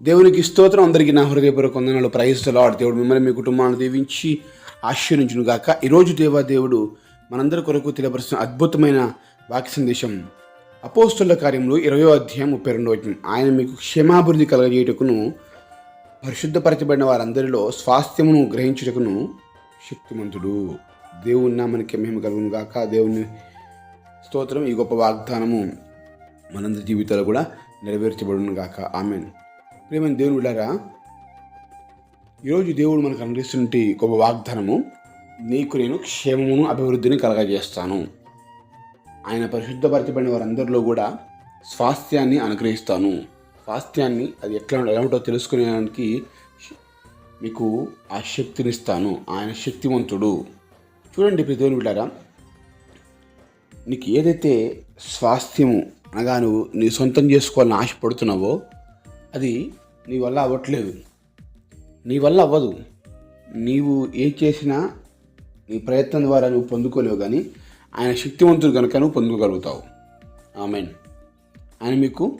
దేవునికి స్తోత్రం. అందరికీ నా హృదయపూర్వక వందనాలు. ఆడు దేవుడు మిమ్మల్ని మీ కుటుంబాలను దీవించి ఆశీర్వించును గాక. ఈరోజు దేవా దేవుడు మనందరి కొరకు తెలియపరుస్తున్న అద్భుతమైన వాక్య సందేశం. అపోస్తుల కార్యంలో ఇరవయో అధ్యాయం ముప్పై రెండో వచ్చిన ఆయన మీకు క్షేమాభివృద్ధి కలగజేయుటకును పరిశుద్ధపరచబడిన వారందరిలో స్వాస్థ్యమును గ్రహించుటకును శక్తిమంతుడు. దేవుని నామనికి మేము కలుగును గాక. దేవుని స్తోత్రం. ఈ గొప్ప వాగ్దానము మనందరి జీవితాలు కూడా నెరవేర్చబడును గాక. ఆమెను ప్రేమైన దేవుని ఈరోజు దేవుడు మనకు అనుగ్రహిస్తున్నటి గొప్ప వాగ్దానము నీకు నేను క్షేమమును అభివృద్ధిని కలగజేస్తాను. ఆయన పరిశుద్ధపరచబడిన వారందరిలో కూడా స్వాస్థ్యాన్ని అనుగ్రహిస్తాను. స్వాస్థ్యాన్ని అది ఎట్లా ఎలా ఉంటుందో తెలుసుకునేదానికి మీకు ఆ శక్తినిస్తాను. ఆయన శక్తివంతుడు. చూడండి ప్రతి దేవుని బిడ్డారా నీకు ఏదైతే స్వాస్థ్యము అనగా నువ్వు నీ సొంతం చేసుకోవాలని ఆశపడుతున్నావో అది నీ వల్ల అవ్వట్లేదు. నీ వల్ల అవ్వదు. నీవు ఏ చేసినా నీ ప్రయత్నం ద్వారా నువ్వు పొందుకోలేవు కానీ ఆయన శక్తివంతుడు కనుక నువ్వు పొందుకోగలుగుతావు. ఆమెన్. ఆయన మీకు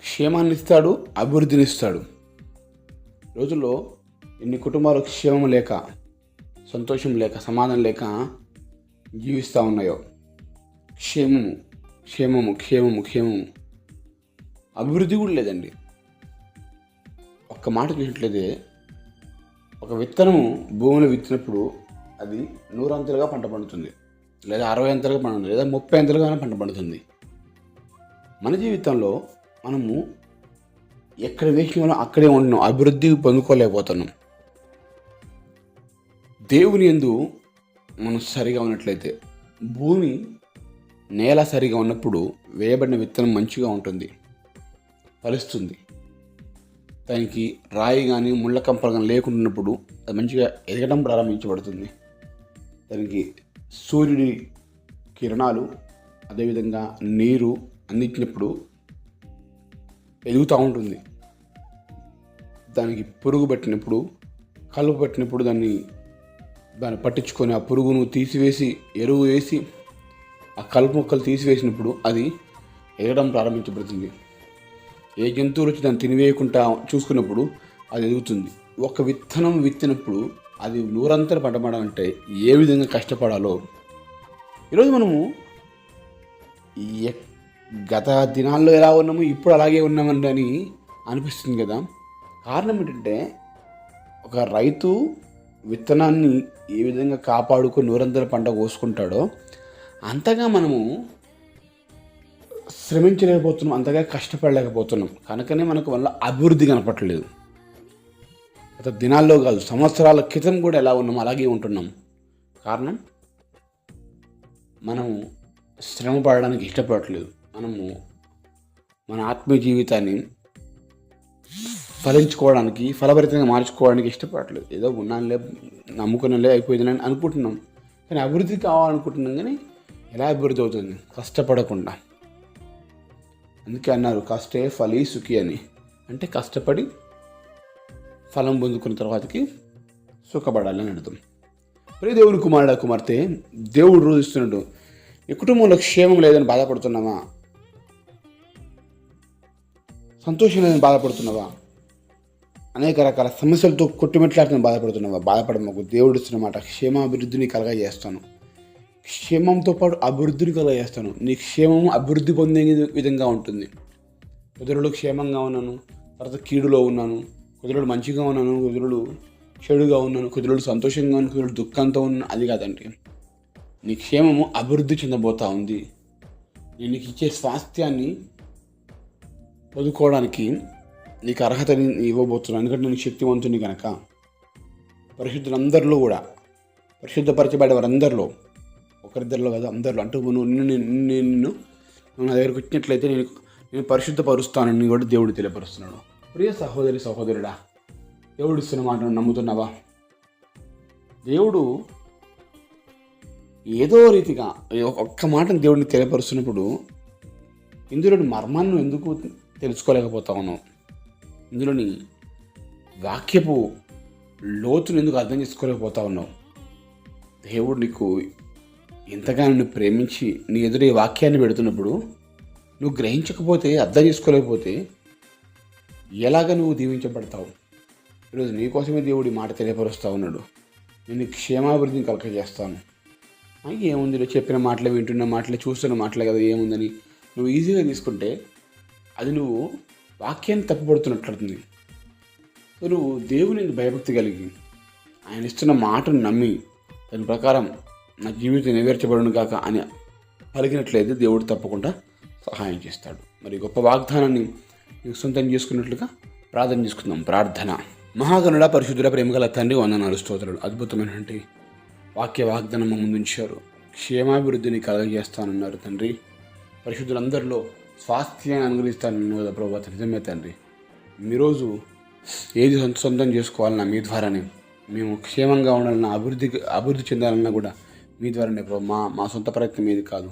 క్షేమాన్ని ఇస్తాడు అభివృద్ధిని ఇస్తాడు. రోజుల్లో ఎన్ని కుటుంబాలు క్షేమం లేక సంతోషం లేక సమాధానం లేక జీవిస్తూ ఉన్నాయో. క్షేమము క్షేమము క్షేమము క్షేమము. అభివృద్ధి కూడా లేదండి. ఒక్క మాట చూసినట్లయితే ఒక విత్తనము భూమిలో విత్తినప్పుడు అది నూరంతలుగా పంట పండుతుంది. లేదా అరవై అంతలుగా పండుతుంది. లేదా ముప్పై అంతలుగా పంట పండుతుంది. మన జీవితంలో మనము ఎక్కడ వేసిన అక్కడే ఉంటున్నాం. అభివృద్ధి పొందుకోలేకపోతున్నాం. దేవుని ఎందు మనం సరిగా ఉన్నట్లయితే భూమి నేల సరిగా ఉన్నప్పుడు వేయబడిన విత్తనం మంచిగా ఉంటుంది ఫలిస్తుంది. దానికి రాయి కానీ ముళ్ళ కంపలు కానీ లేకుండాన్నప్పుడు అది మంచిగా ఎదగడం ప్రారంభించబడుతుంది. దానికి సూర్యుడి కిరణాలు అదేవిధంగా నీరు అందించినప్పుడు ఎదుగుతూ ఉంటుంది. దానికి పురుగు పట్టినప్పుడు కలుపు పట్టినప్పుడు దాన్ని దాన్ని పట్టించుకొని ఆ పురుగును తీసివేసి ఎరువు వేసి ఆ కలుపు మొక్కలు తీసివేసినప్పుడు అది ఎగడం ప్రారంభించబడుతుంది. ఏ జంతువులు వచ్చి దాన్ని తినివేయకుండా చూసుకున్నప్పుడు అది ఎదుగుతుంది. ఒక విత్తనం విత్తినప్పుడు అది నూరంతర పడబడాలంటే ఏ విధంగా కష్టపడాలో ఈరోజు మనము గత దినాల్లో ఎలా ఉన్నామో ఇప్పుడు అలాగే ఉన్నామని అని అనిపిస్తుంది కదా. కారణం ఏంటంటే ఒక రైతు విత్తనాన్ని ఏ విధంగా కాపాడుకుని నూరంతర పంట కోసుకుంటాడో అంతగా మనము శ్రమించలేకపోతున్నాం అంతగా కష్టపడలేకపోతున్నాం. కనుకనే మనకు వల్ల అభివృద్ధి కనపట్లేదు గత దినాల్లో కాదు సంవత్సరాల క్రితం కూడా ఎలా ఉన్నాం అలాగే ఉంటున్నాం. కారణం? మనము శ్రమ పడడానికి ఇష్టపడట్లేదు. మనము మన ఆత్మీయ జీవితాన్ని ఫలించుకోవడానికి ఫలభరితంగా మార్చుకోవడానికి ఇష్టపడట్లేదు. ఏదో ఉన్నానులే నమ్ముకున్నలే అయిపోయిందని అనుకుంటున్నాం. కానీ అభివృద్ధి కావాలనుకుంటున్నాం. కానీ ఎలా అభివృద్ధి అవుతుంది? కష్టపడకుండా. అందుకే అన్నారు కష్టే ఫలి సుఖి అని. అంటే కష్టపడి ఫలం పొందుకున్న తర్వాతకి సుఖపడాలని అర్థం ప్రియ దేవుని కుమారుడు కుమార్తె దేవుడు రోజుస్తున్నాడు నీ కుటుంబంలో క్షేమం లేదని బాధపడుతున్నావా? సంతోషం లేదని బాధపడుతున్నావా? అనేక రకాల సమస్యలతో కొట్టుమెట్లాడుతున్న బాధపడుతున్నావా? బాధపడమాకు. దేవుడు ఇస్తున్న మాట క్షేమాభివృద్ధిని కలగజేస్తాను. క్షేమంతో పాటు అభివృద్ధిని కలగజేస్తాను నీ క్షేమం అభివృద్ధి పొందే విధంగా ఉంటుంది. కుదురుడు క్షేమంగా ఉన్నాను. తర్వాత కీడులో ఉన్నాను. కుదురుడు మంచిగా ఉన్నాను. కుదురుడు చెడుగా ఉన్నాను. కుదురుడు సంతోషంగా ఉన్నాను. కుదురుడు దుఃఖంతో ఉన్నాను. అది కాదండి. నీ క్షేమము అభివృద్ధి చెందబోతా ఉంది. నేను నీకు ఇచ్చే స్వాస్థ్యాన్ని పొందుకోవడానికి నీకు అర్హతని ఇవ్వబోతున్నాను. ఎందుకంటే నేను శక్తివంతుని కనుక పరిశుద్ధులందరిలో కూడా పరిశుద్ధపరచబడే వారందరిలో ఒకరిద్దరిలో కాదు అందరిలో. అంటూ నువ్వు నిన్ను నిన్ను నిన్ను నువ్వు నా దగ్గరకు వచ్చినట్లయితే నేను నేను పరిశుద్ధపరుస్తానని కూడా దేవుడు తెలియపరుస్తున్నాడు ప్రియ సహోదరి సహోదరుడా దేవుడు ఇస్తున్న మాటను నమ్ముతున్నావా? దేవుడు ఏదో రీతిగా ఒక్క మాటను దేవుడిని తెలియపరుస్తున్నప్పుడు ఇందులోని మర్మాన్ని ఎందుకు తెలుసుకోలేకపోతా ఉన్నావు ఇందులోని వాక్యపు లోతును ఎందుకు అర్థం చేసుకోలేకపోతా ఉన్నావు దేవుడు నీకు ఎంతగానో నువ్వు ప్రేమించి నీ ఎదురు ఈ వాక్యాన్ని పెడుతున్నప్పుడు నువ్వు గ్రహించకపోతే అర్థం చేసుకోలేకపోతే ఎలాగ నువ్వు దీవించబడతావు? ఈరోజు నీకోసమే దేవుడి మాట తెలియపరుస్తూ ఉన్నాడు. నేను క్షేమాభివృద్ధిని కలగజేస్తాను. ఆ, ఏముంది? చెప్పిన మాటలు వింటున్న మాటలు చూస్తున్న మాటలే కదా ఏముందని నువ్వు ఈజీగా తీసుకుంటే అది నువ్వు వాక్యాన్ని తప్పుపడుతున్నట్లవుతుంది. సో నువ్వు దేవుని భయభక్తి కలిగి ఆయన ఇస్తున్న మాటను నమ్మి దాని ప్రకారం నా జీవితం నెరవేర్చబడును కాక అని పలికినట్లయితే దేవుడు తప్పకుండా సహాయం చేస్తాడు. మరి గొప్ప వాగ్దానాన్ని సొంతం చేసుకున్నట్లుగా ప్రార్థన చేసుకుందాం. ప్రార్థన. మహాగణుడ పరిశుద్ధుల ప్రేమగల తండ్రి వందనాలు స్తోత్రాలు. అద్భుతమైనటువంటి వాక్య వాగ్దానం ముందుంచారు క్షేమాభివృద్ధిని కలగజేస్తానన్నారు తండ్రి. పరిశుద్ధులందరిలో స్వాస్థ్యాన్ని అనుగ్రహిస్తానన్న కదా ప్రభావ నిజమే తండ్రి. ఈరోజు ఏది సొంత సొంతం చేసుకోవాలన్నా మీ ద్వారానే మేము క్షేమంగా ఉండాలన్నా అభివృద్ధి అభివృద్ధి చెందాలన్నా కూడా మీ ద్వారానే ప్రభు మా మా సొంత ప్రయత్నం ఏది కాదు.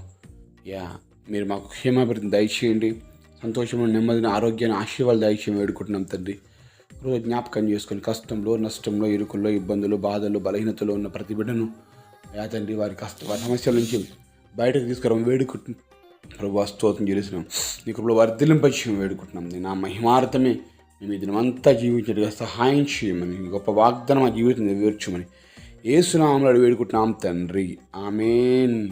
యా మీరు మాకు క్షేమాభివృద్ధిని దయచేయండి. సంతోషము నెమ్మదిని ఆరోగ్యాన్ని ఆశీర్వాదాలు దయచేయం వేడుకుంటున్నాం తండ్రి. రోజు జ్ఞాపకం చేసుకొని కష్టంలో నష్టంలో ఇరుకుల్లో ఇబ్బందులు బాధలు బలహీనతలో ఉన్న ప్రతి బిడ్డను యా తండ్రి వారి కష్ట వారి సమస్యల నుంచి బయటకు తీసుకురావడం వేడుకుంటున్నాం. ప్రభు స్తోత్రం చేస్తున్నాం నీకు ఇప్పుడు వర్ధిలింపచేయం వేడుకుంటున్నాం. నేను నా మహిమార్థమే మేము ఈ దినమంతా జీవించడానికి సహాయం చేయమని గొప్ప వాగ్దానం మా జీవితం నెరవేర్చమని ఏసునామలు వేడుకుంటున్నాం తండ్రి. ఆమెన్.